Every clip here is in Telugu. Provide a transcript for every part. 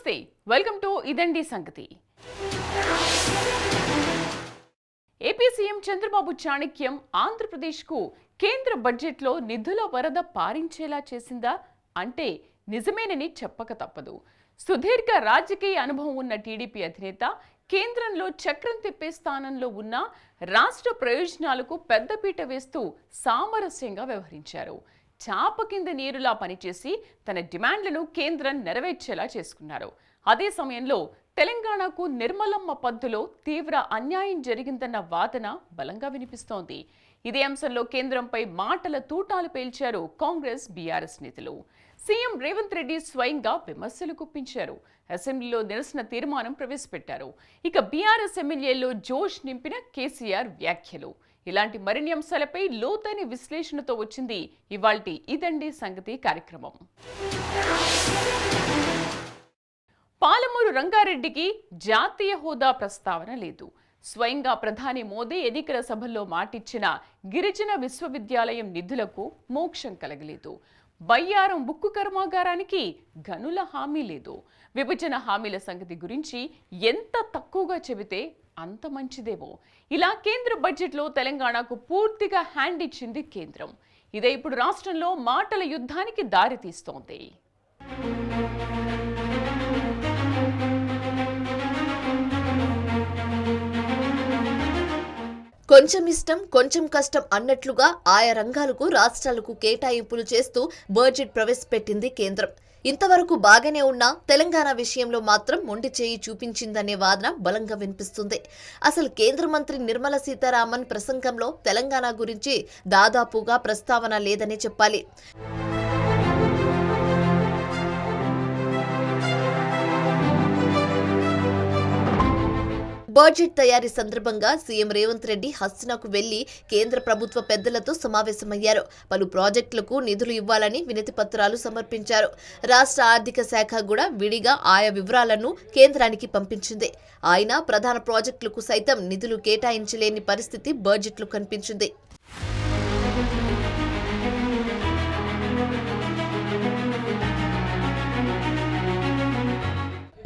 నమస్తే. వెల్కమ్ టు ఇదండి సంగతి. ఏపీ సీఎం చంద్రబాబు చాణక్యం ఆంధ్రప్రదేశ్కు కేంద్ర బడ్జెట్లో నిధుల వరద పారించేలా చేసిందా? అంటే నిజమేనని చెప్పక తప్పదు. సుదీర్ఘ రాజకీయ అనుభవం ఉన్న టీడీపీ అధినేత కేంద్రంలో చక్రం తిప్పే స్థానంలో ఉన్న రాష్ట్ర ప్రయోజనాలకు పెద్దపీట వేస్తూ సామరస్యంగా వ్యవహరించారు. చాప కింద నీరులా పనిచేసి తన డిమాండ్లను కేంద్రం నెరవేర్చేలా చేసుకున్నారు. అదే సమయంలో తెలంగాణకు నిర్మలమ్మ పద్దులో తీవ్ర అన్యాయం జరిగిందన్న వాదన బలంగా వినిపిస్తోంది. ఇదే అంశంలో కేంద్రంపై మాటల తూటాలు పేల్చారు కాంగ్రెస్ బీఆర్ఎస్ నేతలు. సీఎం రేవంత్ రెడ్డి స్వయంగా విమర్శలు గుప్పించారు. అసెంబ్లీలో నిరసన తీర్మానం ప్రవేశపెట్టారు. ఇక బీఆర్ఎస్ ఎమ్మెల్యేల్లో జోష్ నింపిన కేసీఆర్ వ్యాఖ్యలు. ఇలాంటి మరిన్ని అంశాలపై లోతైన విశ్లేషణతో వచ్చింది ఇవాల్టి ఇదండి సంగతి కార్యక్రమం. పాలమూరు రంగారెడ్డికి జాతీయ హోదా ప్రస్తావన లేదు. స్వయంగా ప్రధాని మోదీ ఎన్నికల సభల్లో మాటిచ్చిన గిరిజన విశ్వవిద్యాలయం నిధులకు మోక్షం కలగలేదు. బయ్యారం బుక్కు కర్మాగారానికి గనుల హామీ లేదు. విభజన హామీల సంగతి గురించి ఎంత తక్కువగా చెబితే అంత మంచిదేమో. ఇలా కేంద్ర బడ్జెట్లో తెలంగాణకు పూర్తిగా హ్యాండ్ ఇచ్చింది కేంద్రం. ఇదే ఇప్పుడు రాష్ట్రంలో మాటల యుద్ధానికి దారితీస్తోంది. కొంచెం ఇష్టం కొంచెం కష్టం అన్నట్లుగా ఆయా రంగాలకు రాష్ట్రాలకు కేటాయింపులు చేస్తూ బడ్జెట్ ప్రవేశపెట్టింది కేంద్రం. ఇంతవరకు బాగానే ఉన్నా తెలంగాణ విషయంలో మాత్రం మొండి చేయి చూపించిందనే వాదన బలంగా వినిపిస్తుంది. అసలు కేంద్ర మంత్రి నిర్మల సీతారామన్ ప్రసంగంలో తెలంగాణ గురించి దాదాపుగా ప్రస్తావన లేదనే చెప్పాలి. బడ్జెట్ తయారీ సందర్భంగా సీఎం రేవంత్ రెడ్డి హస్తినాకు వెళ్ళి కేంద్ర ప్రభుత్వ పెద్దలతో సమావేశమయ్యారు. పలు ప్రాజెక్టులకు నిధులు ఇవ్వాలని వినతి పత్రాలు సమర్పించారు. రాష్ట్ర ఆర్థిక శాఖ కూడా విడిగా ఆయా వివరాలను కేంద్రానికి పంపించింది. ఆయన ప్రధాన ప్రాజెక్టులకు సైతం నిధులు కేటాయించలేని పరిస్థితి బడ్జెట్లో కనిపించింది.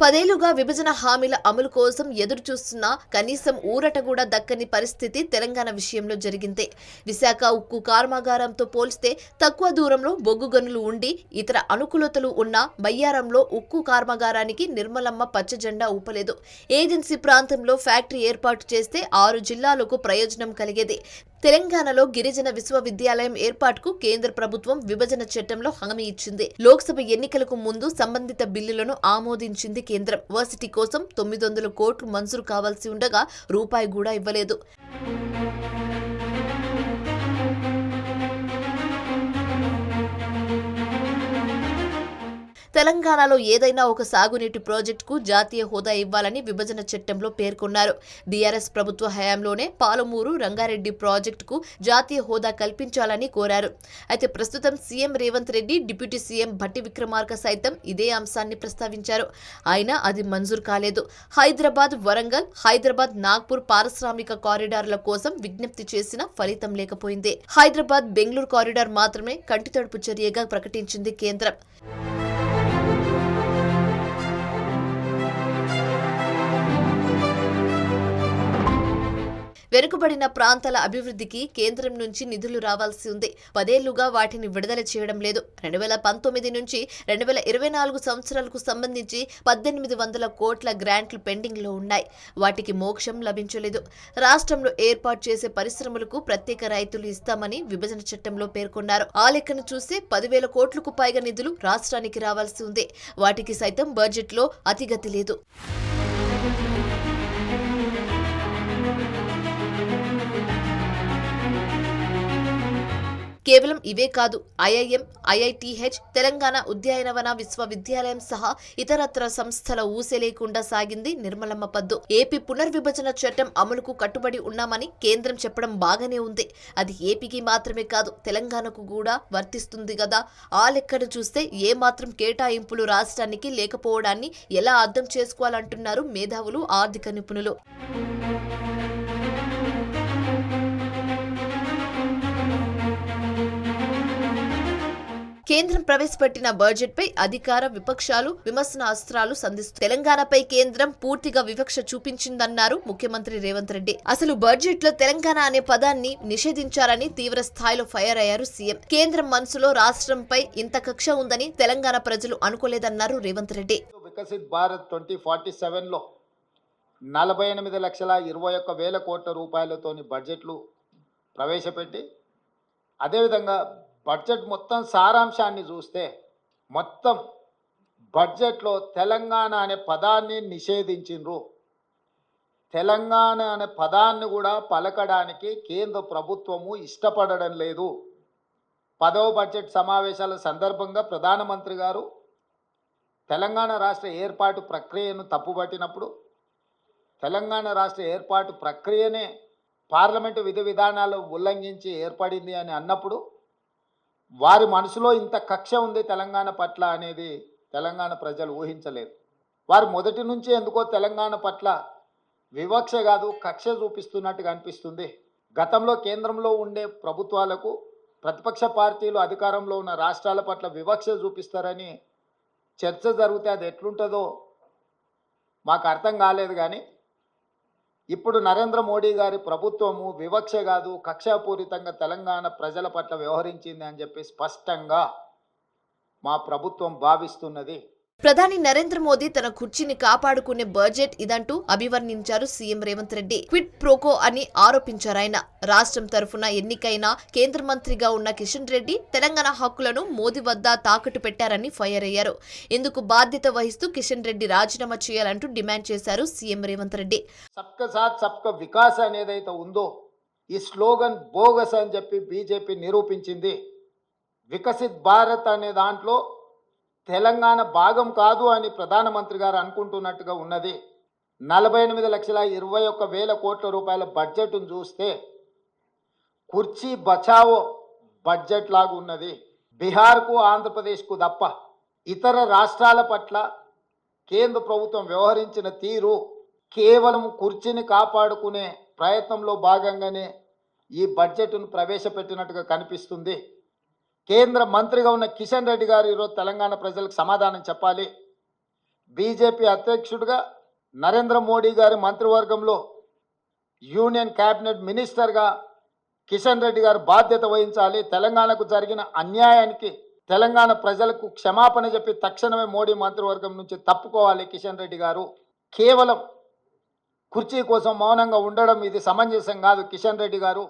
పదేళ్ళుగా విభజన హామీల అమలు కోసం ఎదురు చూస్తున్నా కనీసం ఊరట కూడా దక్కని పరిస్థితి తెలంగాణ విషయంలో జరిగిందే. విశాఖ ఉక్కు కర్మాగారంతో పోల్స్తే తక్కువ దూరంలో బొగ్గు గనులు ఉండి ఇతర అనుకూలతలు ఉన్న బయ్యారంలో ఉక్కు కర్మాగారానికి నిర్మలమ్మ పచ్చ జెండా ఊపలేదు. ఏజెన్సీ ప్రాంతంలో ఫ్యాక్టరీ ఏర్పాటు చేస్తే ఆరు జిల్లాలకు ప్రయోజనం కలిగేది. తెలంగాణలో గిరిజన విశ్వవిద్యాలయం ఏర్పాటుకు కేంద్ర ప్రభుత్వం విభజన చట్టంలో హామీ ఇచ్చింది. లోక్సభ ఎన్నికలకు ముందు సంబంధిత బిల్లులను ఆమోదించింది కేంద్రం. వర్సిటీ కోసం తొమ్మిది వందల కోట్లు మంజూరు కావాల్సి ఉండగా రూపాయి కూడా ఇవ్వలేదు. తెలంగాణలో ఏదైనా ఒక సాగునీటి ప్రాజెక్టుకు జాతీయ హోదా ఇవ్వాలని విభజన చట్టంలో పేర్కొన్నారు. బీఆర్ఎస్ ప్రభుత్వ హయాంలోనే పాలమూరు రంగారెడ్డి ప్రాజెక్టుకు జాతీయ హోదా కల్పించాలని కోరారు. అయితే ప్రస్తుతం CM Revanth Reddy deputy CM Bhatti Vikramarka సైతం ఇదే అంశాన్ని ప్రస్తావించారు. అయినా అది మంజూరు కాలేదు. హైదరాబాద్ వరంగల్ హైదరాబాద్ నాగ్పూర్ పారిశ్రామిక కారిడార్ల కోసం విజ్ఞప్తి చేసిన ఫలితం లేకపోయింది. హైదరాబాద్ బెంగళూరు కారిడార్ మాత్రమే కంటితడుపు చర్యగా ప్రకటించింది కేంద్రం. వెనుకబడిన ప్రాంతాల అభివృద్ధికి కేంద్రం నుంచి నిధులు రావాల్సి ఉంది. పదేళ్ళుగా వాటిని విడుదల చేయడం లేదు. రెండు వేల పంతొమ్మిది నుంచి రెండు వేల ఇరవై నాలుగు సంవత్సరాలకు సంబంధించి పద్దెనిమిది వందల కోట్ల గ్రాంట్లు పెండింగ్లో ఉన్నాయి. వాటికి మోక్షం లభించలేదు. రాష్ట్రంలో ఏర్పాటు చేసే పరిశ్రమలకు ప్రత్యేక రైతులు ఇస్తామని విభజన చట్టంలో పేర్కొన్నారు. ఆ లెక్కను చూస్తే పదివేల కోట్లకు పైగా నిధులు రాష్ట్రానికి రావాల్సి ఉంది. వాటికి సైతం బడ్జెట్లో అతిగతి లేదు. కేవలం ఇవే కాదు ఐఐఎం ఐఐటిహెచ్ తెలంగాణ ఉద్యానవన విశ్వవిద్యాలయం సహా ఇతరత్ర సంస్థల ఊసే లేకుండా సాగింది నిర్మలమ్మ పద్దు. ఏపీ పునర్విభజన చట్టం అమలుకు కట్టుబడి ఉన్నామని కేంద్రం చెప్పడం బాగానే ఉంది. అది ఏపీకి మాత్రమే కాదు తెలంగాణకు కూడా వర్తిస్తుంది కదా ఆ లెక్కను చూస్తే ఏ మాత్రం కేటాయింపులు రాష్ట్రానికి లేకపోవడాన్ని ఎలా అర్థం చేసుకోవాలంటున్నారు మేధావులు ఆర్థిక నిపుణులు. కేంద్రం ప్రవేశపెట్టిన బడ్జెట్ పై అధికార విపక్షాలు విమర్శన అస్త్రాలు సంధిస్తూ తెలంగాణపై కేంద్రం పూర్తిగా వివక్ష చూపించిందన్నారు ముఖ్యమంత్రి రేవంత్ రెడ్డి. అసలు బడ్జెట్లో తెలంగాణ అనే పదాన్ని నిషేధించారని తీవ్ర స్థాయిలో ఫైర్ అయ్యారు సీఎం. కేంద్రం మనసులో రాష్ట్రంపై ఇంత కక్ష ఉందని తెలంగాణ ప్రజలు అనుకోలేదన్నారు రేవంత్ రెడ్డి. వికసిత్ భారత్ ట్వంటీ ఫార్టీ సెవెన్లో నలభై ఎనిమిది లక్షల ఇరవై ఒక్క వేల కోట్ల రూపాయలతోని బడ్జెట్లు ప్రవేశపెట్టి అదేవిధంగా బడ్జెట్ మొత్తం సారాంశాన్ని చూస్తే మొత్తం బడ్జెట్లో తెలంగాణ అనే పదాన్ని నిషేధించిండ్రు. తెలంగాణ అనే పదాన్ని కూడా పలకడానికి కేంద్ర ప్రభుత్వము ఇష్టపడడం లేదు. పదవ బడ్జెట్ సమావేశాల సందర్భంగా ప్రధానమంత్రి గారు తెలంగాణ రాష్ట్ర ఏర్పాటు ప్రక్రియను తప్పుపట్టినప్పుడు తెలంగాణ రాష్ట్ర ఏర్పాటు ప్రక్రియనే పార్లమెంటు విధి విధానాలు ఉల్లంఘించి ఏర్పడింది అని అన్నప్పుడు వారి మనసులో ఇంత కక్ష ఉంది తెలంగాణ పట్ల అనేది తెలంగాణ ప్రజలు ఊహించలేదు. వారు మొదటి నుంచి ఎందుకో తెలంగాణ పట్ల వివక్ష కాదు కక్ష చూపిస్తున్నట్టుగా అనిపిస్తుంది. గతంలో కేంద్రంలో ఉండే ప్రభుత్వాలకు ప్రతిపక్ష పార్టీలు అధికారంలో ఉన్న రాష్ట్రాల పట్ల వివక్ష చూపిస్తారని చర్చ జరిగితే అది ఎట్లుంటుందో మాకు అర్థం కాలేదు కానీ ఇప్పుడు నరేంద్ర మోడీ గారి ప్రభుత్వము వివక్ష కాదు కక్షాపూరితంగా తెలంగాణ ప్రజల పట్ల వ్యవహరించింది అని చెప్పి స్పష్టంగా మా ప్రభుత్వం భావిస్తున్నది. ప్రధాని నరేంద్ర మోదీ తన కుర్చీని కాపాడుకునే బడ్జెట్ ఇదంటూ అభివర్ణించారు CM Revanth Reddy. Quid pro quo అని ఆరోపించారు ఆయన. రాష్ట్రం తరఫున ఎన్నికైన కేంద్ర మంత్రిగా ఉన్న కిషన్ రెడ్డి తెలంగాణ హక్కులను మోదీ వద్ద తాకట్టు పెట్టారని ఫైర్ అయ్యారు. ఇందుకు బాధ్యత వహిస్తూ కిషన్ రెడ్డి రాజీనామా చేయాలంటూ డిమాండ్ చేశారు సీఎం రేవంత్ రెడ్డి. సబ్క సాత్ సబ్క వికాస్ అనేదైతే ఉందో ఈ స్లోగన్ బోగస్ అని చెప్పి బీజేపీ నిరూపించింది. వికసిత్ భారత్ అనే దాంట్లో తెలంగాణ భాగం కాదు అని ప్రధానమంత్రి గారు అనుకుంటున్నట్టుగా ఉన్నది. నలభై ఎనిమిది లక్షల ఇరవై ఒక్క వేల కోట్ల రూపాయల బడ్జెట్ను చూస్తే కుర్చీ బచావో బడ్జెట్ లాగా ఉన్నది. బీహార్కు ఆంధ్రప్రదేశ్కు తప్ప ఇతర రాష్ట్రాల పట్ల కేంద్ర ప్రభుత్వం వ్యవహరించిన తీరు కేవలం కుర్చీని కాపాడుకునే ప్రయత్నంలో భాగంగానే ఈ బడ్జెట్ను ప్రవేశపెట్టినట్టుగా కనిపిస్తుంది. కేంద్ర మంత్రిగా ఉన్న కిషన్ రెడ్డి గారు ఈరోజు తెలంగాణ ప్రజలకు సమాధానం చెప్పాలి. బీజేపీ అధ్యక్షుడిగా నరేంద్ర మోడీ గారి మంత్రివర్గంలో యూనియన్ క్యాబినెట్ మినిస్టర్గా కిషన్ రెడ్డి గారు బాధ్యత వహించాలి. తెలంగాణకు జరిగిన అన్యాయానికి తెలంగాణ ప్రజలకు క్షమాపణ చెప్పి తక్షణమే మోడీ మంత్రివర్గం నుంచి తప్పుకోవాలి కిషన్ రెడ్డి గారు. కేవలం కుర్చీ కోసం మౌనంగా ఉండడం ఇది సమంజసం కాదు కిషన్ రెడ్డి గారు.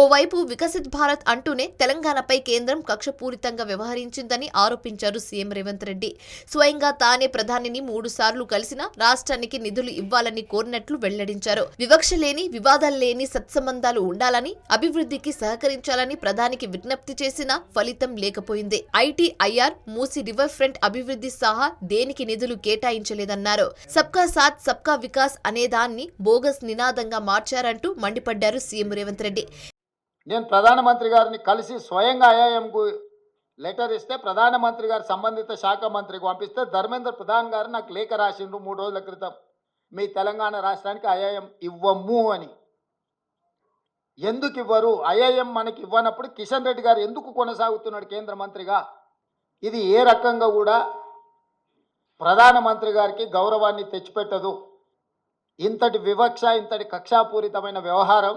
ఓవైపు వికసిత్ భారత్ అంటూనే తెలంగాణపై కేంద్రం కక్షపూరితంగా వ్యవహరించిందని ఆరోపించారు సీఎం రేవంత్ రెడ్డి. స్వయంగా తానే ప్రధానిని మూడు సార్లు కలిసిన రాష్ట్రానికి నిధులు ఇవ్వాలని కోరినట్లు వెల్లడించారు. వివక్ష లేని వివాదాలు లేని సత్సంబంధాలు ఉండాలని అభివృద్ధికి సహకరించాలని ప్రధానికి విజ్ఞప్తి చేసినా ఫలితం లేకపోయింది. ఐటీఐఆర్ మూసి రివర్ ఫ్రంట్ అభివృద్ధి సహా దేనికి నిధులు కేటాయించలేదన్నారు. సబ్కా సాత్ సబ్కా వికాస్ అనేదాన్ని బోగస్ నినాదంగా మార్చారంటూ మండిపడ్డారు సీఎం రేవంత్ రెడ్డి. నేను ప్రధానమంత్రి గారిని కలిసి స్వయంగా ఐఐఎంకు లెటర్ ఇస్తే ప్రధానమంత్రి గారు సంబంధిత శాఖ మంత్రికి పంపిస్తే ధర్మేంద్ర ప్రధాన్ గారు నాకు లేఖ రాసిండ్రు మూడు రోజుల క్రితం. మీ తెలంగాణ రాష్ట్రానికి ఐఐఎం ఇవ్వము అని. ఎందుకు ఇవ్వరు? ఐఐఎం మనకి ఇవ్వనప్పుడు కిషన్ రెడ్డి గారు ఎందుకు కొనసాగుతున్నాడు కేంద్ర మంత్రిగా? ఇది ఏ రకంగా కూడా ప్రధానమంత్రి గారికి గౌరవాన్ని తెచ్చిపెట్టదు. ఇంతటి వివక్ష ఇంతటి కక్షాపూరితమైన వ్యవహారం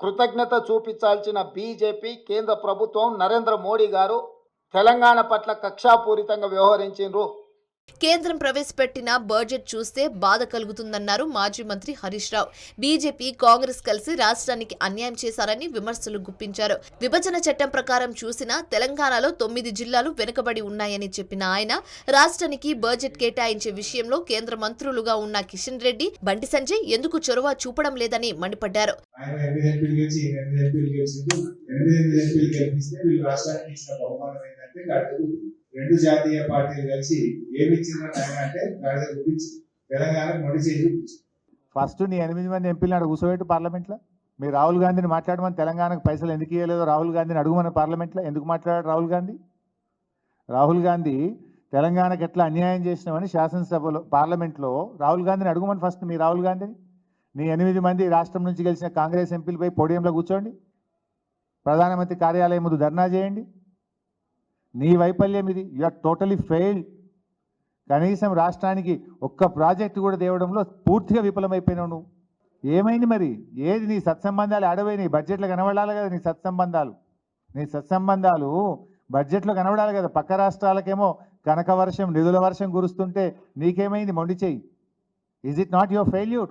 కృతజ్ఞత చూపించాల్సిన బీజేపీ కేంద్ర ప్రభుత్వం నరేంద్ర మోడీ గారు తెలంగాణ పట్ల కక్షాపూరితంగా వ్యవహరించిండ్రు. కేంద్రం ప్రవేశపెట్టిన బడ్జెట్ చూస్తే బాధ కలుగుతుందన్నారు మాజీ మంత్రి హరీష్ రావు. బీజేపీ కాంగ్రెస్ కలిసి రాష్ట్రానికి అన్యాయం చేశారని విమర్శలు గుప్పించారు. విభజన చట్టం ప్రకారం చూసినా తెలంగాణలో తొమ్మిది జిల్లాలు వెనుకబడి ఉన్నాయని చెప్పిన ఆయన రాష్ట్రానికి బడ్జెట్ కేటాయించే విషయంలో కేంద్ర మంత్రులుగా ఉన్న కిషన్ రెడ్డి బండి సంజయ్ ఎందుకు చొరవ చూపడం లేదని మండిపడ్డారు. ఆయన రాష్ట్రానికి ఇచ్చిన బహుమానం ఏంటంటే రెండు జాతీయ పార్టీలు కలిసి ఏమి ఇచ్చిందని అంటే గాడిద తెలంగాణకు ఫస్ట్ నీ ఎనిమిది మంది ఎంపీలు అడుగు కూర్చోబెట్టు పార్లమెంట్లో? మీరు రాహుల్ గాంధీని మాట్లాడమని తెలంగాణకు పైసలు ఎందుకు ఇవ్వలేదో రాహుల్ గాంధీని అడుగుమని పార్లమెంట్లో ఎందుకు మాట్లాడాడు రాహుల్ గాంధీ? రాహుల్ గాంధీ తెలంగాణకు ఎట్లా అన్యాయం చేసినామని శాసనసభలో పార్లమెంట్లో రాహుల్ గాంధీని అడుగుమని ఫస్ట్ మీ రాహుల్ గాంధీని? నీ ఎనిమిది మంది రాష్ట్రం నుంచి గెలిచిన కాంగ్రెస్ ఎంపీలపై పోడియంలో కూర్చోండి. ప్రధానమంత్రి కార్యాలయం ముందు ధర్నా చేయండి. నీ వైఫల్యం ఇది. యు ఆర్ టోటలీ ఫెయిల్డ్ కనీసం రాష్ట్రానికి ఒక్క ప్రాజెక్టు కూడా తేవడంలో పూర్తిగా విఫలమైపోయినావు నువ్వు. ఏమైంది మరి? ఏది నీ సత్సంబంధాలు? ఆడపోయి నీ బడ్జెట్లో కనబడాలి కదా నీ సత్సంబంధాలు. నీ సత్సంబంధాలు బడ్జెట్లో కనబడాలి కదా. పక్క రాష్ట్రాలకేమో కనక వర్షం నిధుల వర్షం కురుస్తుంటే నీకేమైంది? మొండి చేయి is it not your failure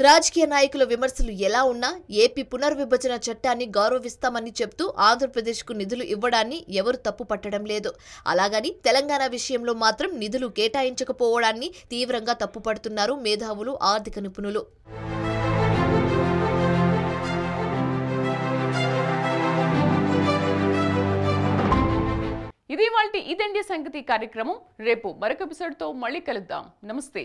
రాజకీయ నాయకుల విమర్శలు ఎలా ఉన్నా ఏపీ పునర్విభజన చట్టాన్ని గౌరవిస్తామని చెప్తూ ఆంధ్రప్రదేశ్కు నిధులు ఇవ్వడాన్ని ఎవరు తప్పు పట్టడం లేదు. అలాగని తెలంగాణ విషయంలో మాత్రం నిధులు కేటాయించకపోవడాన్ని తీవ్రంగా తప్పుపడుతున్నారు మేధావులు ఆర్థిక నిపుణులు. ఇది వాళ్ళ ఇదండి సంగతి కార్యక్రమం? రేపు మరొక ఎపిసోడ్తో మళ్ళీ కలుద్దాం. నమస్తే.